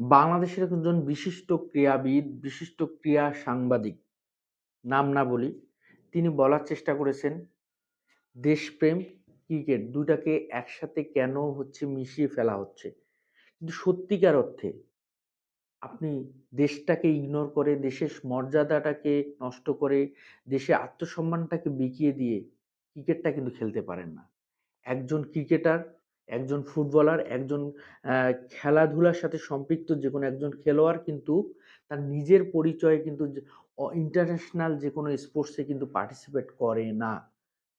বাংলাদেশের একজন বিশিষ্ট ক্রীড়াবিদ, বিশিষ্ট ক্রীড়া সাংবাদিক, নাম না বলি, তিনি বলার চেষ্টা করেছেন, দেশপ্রেম, ক্রিকেট দুটাকে একসাথে কেন হচ্ছে মিশিয়ে ফেলা হচ্ছে। কিন্তু সত্যিকার অর্থে আপনি দেশটাকে ইগনোর করে, দেশের মর্যাদাটাকে নষ্ট করে, দেশের আত্মসম্মানটাকে বিকিয়ে দিয়ে ক্রিকেটটা কিন্তু খেলতে পারেন না। একজন ক্রিকেটার, একজন ফুটবলার, একজন খেলাধুলার সাথে সম্পৃক্ত যে কোনো একজন খেলোয়াড় কিন্তু তার নিজের পরিচয়ে কিন্তু ইন্টারন্যাশনাল যে যেকোনো স্পোর্টসে কিন্তু পার্টিসিপেট করে না।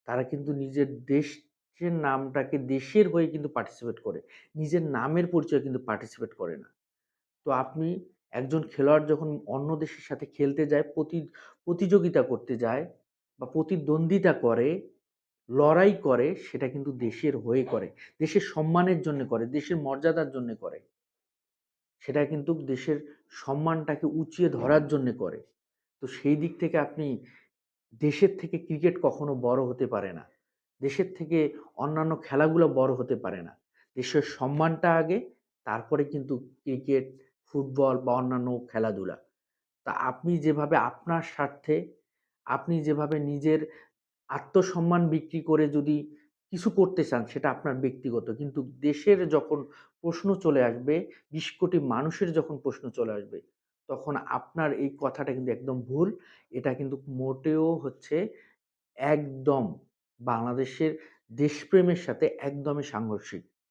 তারা কিন্তু নিজের দেশের নামটাকে দেশের হয়ে কিন্তু পার্টিসিপেট করে। নিজের নামের পরিচয়ে কিন্তু পার্টিসিপেট করে না। তো আপনি একজন খেলোয়াড় যখন অন্য দেশের সাথে খেলতে যায়, প্রতি প্রতিযোগিতা করতে যায় বা প্রতিদ্বন্দ্বিতা করে, লড়াই করে সেটা কিন্তু দেশের হয়ে করে। দেশের সম্মানের জন্যে করে, দেশের মর্যাদার জন্যে করে। সেটা কিন্তু দেশের সম্মানটাকে উঁচিয়ে ধরার জন্যে করে। তো সেই দিক থেকে আপনি দেশের থেকে ক্রিকেট কখনো বড় হতে পারে না। দেশের থেকে অন্যান্য খেলাগুলো বড় হতে পারে না। দেশের সম্মানটা আগে, তারপরে কিন্তু ক্রিকেট, ফুটবল বা অন্যান্য খেলাধুলা। তা আপনি যেভাবে আপনার স্বার্থে, আপনি যেভাবে নিজের আত্মসম্মান বিক্রি করে যদি কিছু করতে চান সেটা আপনার ব্যক্তিগত। কিন্তু দেশের যখন প্রশ্ন চলে আসবে, ২০ কোটি মানুষের যখন প্রশ্ন চলে আসবে, তখন আপনার এই কথাটা কিন্তু একদম ভুল। এটা কিন্তু মোটেও হচ্ছে একদম বাংলাদেশের দেশপ্রেমের সাথে একদমই সাংঘর্ষিক।